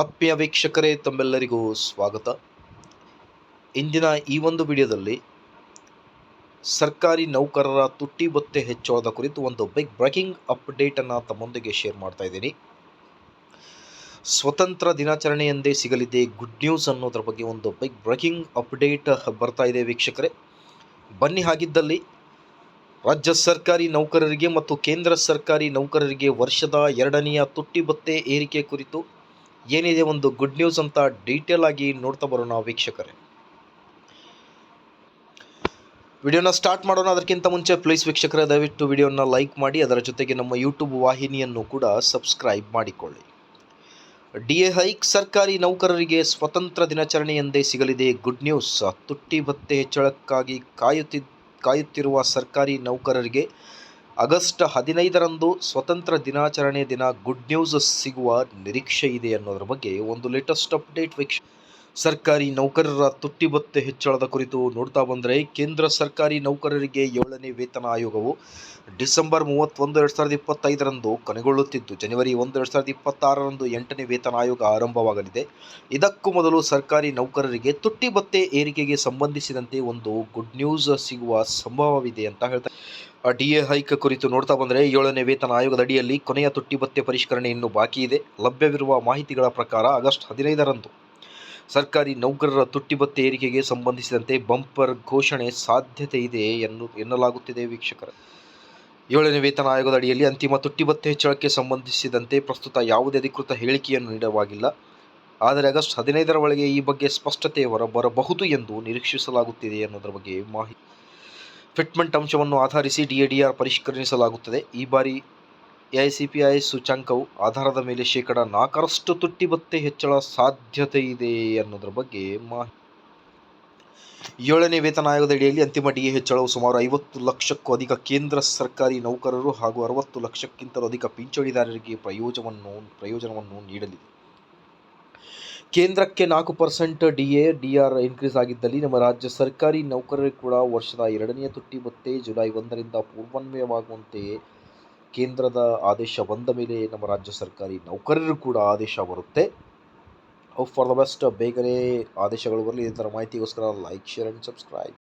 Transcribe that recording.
ಆತ್ಮೀಯ ವೀಕ್ಷಕರೇ, ತಮ್ಮೆಲ್ಲರಿಗೂ ಸ್ವಾಗತ. ಇಂದಿನ ಈ ಒಂದು ವಿಡಿಯೋದಲ್ಲಿ ಸರ್ಕಾರಿ ನೌಕರರ ತುಟ್ಟಿ ಬತ್ತೆ ಹೆಚ್ಚಳದ ಕುರಿತು ಒಂದು ಬಿಗ್ ಬ್ರೇಕಿಂಗ್ ಅಪ್ಡೇಟನ್ನು ತಮ್ಮೊಂದಿಗೆ ಶೇರ್ ಮಾಡ್ತಾ ಇದ್ದೀನಿ. ಸ್ವತಂತ್ರ ದಿನಾಚರಣೆಯಂದೇ ಸಿಗಲಿದೆ ಗುಡ್ ನ್ಯೂಸ್ ಅನ್ನೋದ್ರ ಬಗ್ಗೆ ಒಂದು ಬಿಗ್ ಬ್ರೇಕಿಂಗ್ ಅಪ್ಡೇಟ್ ಬರ್ತಾ ಇದೆ ವೀಕ್ಷಕರೇ. ಬನ್ನಿ ಹಾಗಿದ್ದಲ್ಲಿ, ರಾಜ್ಯ ಸರ್ಕಾರಿ ನೌಕರರಿಗೆ ಮತ್ತು ಕೇಂದ್ರ ಸರ್ಕಾರಿ ನೌಕರರಿಗೆ ವರ್ಷದ ಎರಡನೆಯ ತುಟ್ಟಿ ಬತ್ತೆ ಏರಿಕೆ ಕುರಿತು ಏನಿದೆ ಒಂದು ಗುಡ್ ನ್ಯೂಸ್ ಅಂತ ಡೀಟೇಲ್ ಆಗಿ ನೋಡ್ತಾ ಬರೋಣ ವೀಕ್ಷಕರೇ. ವಿಡಿಯೋನ ಸ್ಟಾರ್ಟ್ ಮಾಡೋಣ, ಅದಕ್ಕಿಂತ ಮುಂಚೆ ಪ್ಲೀಸ್ ವೀಕ್ಷಕರೇ, ದಯವಿಟ್ಟು ವಿಡಿಯೋನ ಲೈಕ್ ಮಾಡಿ, ಅದರ ಜೊತೆಗೆ ನಮ್ಮ ಯೂಟ್ಯೂಬ್ ವಾಹಿನಿಯನ್ನು ಕೂಡ ಸಬ್ಸ್ಕ್ರೈಬ್ ಮಾಡಿಕೊಳ್ಳಿ. ಡಿ ಎ ಹೈಕ್ ಸರ್ಕಾರಿ ನೌಕರರಿಗೆ ಸ್ವತಂತ್ರ ದಿನಾಚರಣೆ ಎಂದೇ ಸಿಗಲಿದೆ ಗುಡ್ ನ್ಯೂಸ್ ತುಟ್ಟಿ ಭತ್ತೆ ಹೆಚ್ಚಳಕ್ಕಾಗಿ ಕಾಯುತ್ತಿ, ಕಾಯುತ್ತಿರುವ ಸರ್ಕಾರಿ ನೌಕರರಿಗೆ ಆಗಸ್ಟ್ ಹದಿನೈದರಂದು ಸ್ವತಂತ್ರ ದಿನಾಚರಣೆ ದಿನ ಗುಡ್ ನ್ಯೂಸ್ ಸಿಗುವ ನಿರೀಕ್ಷೆ ಇದೆ ಅನ್ನೋದ್ರ ಬಗ್ಗೆ ಒಂದು ಲೇಟೆಸ್ಟ್ ಅಪ್ಡೇಟ್ ವೀಕ್ಷ ಸರ್ಕಾರಿ ನೌಕರರ ತುಟ್ಟಿ ಭತ್ಯೆ ಹೆಚ್ಚಳದ ಕುರಿತು ನೋಡ್ತಾ ಬಂದರೆ ಕೇಂದ್ರ ಸರ್ಕಾರಿ ನೌಕರರಿಗೆ ಏಳನೇ ವೇತನ ಆಯೋಗವು ಡಿಸೆಂಬರ್ ಮೂವತ್ತೊಂದು ಎರಡು ಸಾವಿರದ ಇಪ್ಪತ್ತೈದರಂದು ಕೊನೆಗೊಳ್ಳುತ್ತಿದ್ದು, ಜನವರಿ ಒಂದು ಎರಡು ಸಾವಿರದ ಇಪ್ಪತ್ತಾರರಂದು ಎಂಟನೇ ವೇತನ ಆಯೋಗ ಆರಂಭವಾಗಲಿದೆ. ಇದಕ್ಕೂ ಮೊದಲು ಸರ್ಕಾರಿ ನೌಕರರಿಗೆ ತುಟ್ಟಿ ಭತ್ಯೆ ಏರಿಕೆಗೆ ಸಂಬಂಧಿಸಿದಂತೆ ಒಂದು ಗುಡ್ ನ್ಯೂಸ್ ಸಿಗುವ ಸಂಭವವಿದೆ ಅಂತ ಹೇಳ್ತಾರೆ ಡಿ ಎ ಹೈಕ್ ಕುರಿತು ನೋಡ್ತಾ ಬಂದರೆ ಏಳನೇ ವೇತನ ಆಯೋಗದ ಅಡಿಯಲ್ಲಿ ಕೊನೆಯ ತುಟ್ಟಿ ಭತ್ಯೆ ಪರಿಷ್ಕರಣೆ ಇನ್ನೂ ಬಾಕಿ ಇದೆ. ಲಭ್ಯವಿರುವ ಮಾಹಿತಿಗಳ ಪ್ರಕಾರ ಆಗಸ್ಟ್ ಹದಿನೈದರಂದು ಸರ್ಕಾರಿ ನೌಕರರ ತುಟ್ಟಿ ಭತ್ಯೆ ಏರಿಕೆಗೆ ಸಂಬಂಧಿಸಿದಂತೆ ಬಂಪರ್ ಘೋಷಣೆ ಸಾಧ್ಯತೆ ಇದೆ ಎನ್ನು, ಎನ್ನಲಾಗುತ್ತಿದೆ ವೀಕ್ಷಕರ. ಏಳನೇ ವೇತನ ಆಯೋಗದ ಅಡಿಯಲ್ಲಿ ಅಂತಿಮ ತುಟ್ಟಿ ಭತ್ಯೆ ಹೆಚ್ಚಳಕ್ಕೆ ಸಂಬಂಧಿಸಿದಂತೆ ಪ್ರಸ್ತುತ ಯಾವುದೇ ಅಧಿಕೃತ ಹೇಳಿಕೆಯನ್ನು ನೀಡವಾಗಿಲ್ಲ. ಆದರೆ ಆಗಸ್ಟ್ ಹದಿನೈದರ ಒಳಗೆ ಈ ಬಗ್ಗೆ ಸ್ಪಷ್ಟತೆ ಹೊರಬರಬಹುದು ಎಂದು ನಿರೀಕ್ಷಿಸಲಾಗುತ್ತಿದೆ ಅನ್ನೋದರ ಬಗ್ಗೆ ಮಾಹಿತಿ ಫಿಟ್ಮೆಂಟ್ ಅಂಶವನ್ನು ಆಧರಿಸಿ ಡಿಎಡಿಆರ್ ಪರಿಷ್ಕರಿಸಲಾಗುತ್ತದೆ. ಈ ಬಾರಿ ಎಐಸಿಪಿಐ ಸೂಚ್ಯಂಕವು ಆಧಾರದ ಮೇಲೆ ಶೇಕಡ ನಾಲ್ಕರಷ್ಟು ತುಟ್ಟಿ ಬತ್ತೆ ಹೆಚ್ಚಳ ಸಾಧ್ಯತೆ ಇದೆ ಅನ್ನೋದ್ರ ಬಗ್ಗೆ ಮಾಹಿತಿ. ಏಳನೇ ವೇತನ ಆಯೋಗದ ಅಡಿಯಲ್ಲಿ ಅಂತಿಮ ಡಿಎ ಹೆಚ್ಚಳವು ಸುಮಾರು ಐವತ್ತು ಲಕ್ಷಕ್ಕೂ ಅಧಿಕ ಕೇಂದ್ರ ಸರ್ಕಾರಿ ನೌಕರರು ಹಾಗೂ ಅರವತ್ತು ಲಕ್ಷಕ್ಕಿಂತಲೂ ಅಧಿಕ ಪಿಂಚಣಿದಾರರಿಗೆ ಪ್ರಯೋಜನವನ್ನು ಪ್ರಯೋಜನವನ್ನು ನೀಡಲಿದೆ. ಕೇಂದ್ರಕ್ಕೆ ನಾಲ್ಕು percent D A D R increase ಆಗಿದ್ದಲ್ಲಿ ನಮ್ಮ ರಾಜ್ಯ ಸರ್ಕಾರಿ ನೌಕರರು ಕೂಡ ವರ್ಷದ ಎರಡನೆಯ ತುಟ್ಟಿ ಮತ್ತೆ ಜುಲೈ ಒಂದರಿಂದ ಪೂರ್ವನ್ವಯವಾಗುವಂತೆ ಕೇಂದ್ರದ ಆದೇಶ ಬಂದ ಮೇಲೆ ನಮ್ಮ ರಾಜ್ಯ ಸರ್ಕಾರಿ ನೌಕರರು ಕೂಡ ಆದೇಶ ಬರುತ್ತೆ. ಫಾರ್ ದ ಬೆಸ್ಟ್ ಬೇಗನೆ ಆದೇಶಗಳು ಬರಲಿ. ಇದರ ಮಾಹಿತಿಗೋಸ್ಕರ ಲೈಕ್ ಶೇರ್ ಆ್ಯಂಡ್ ಸಬ್ಸ್ಕ್ರೈಬ್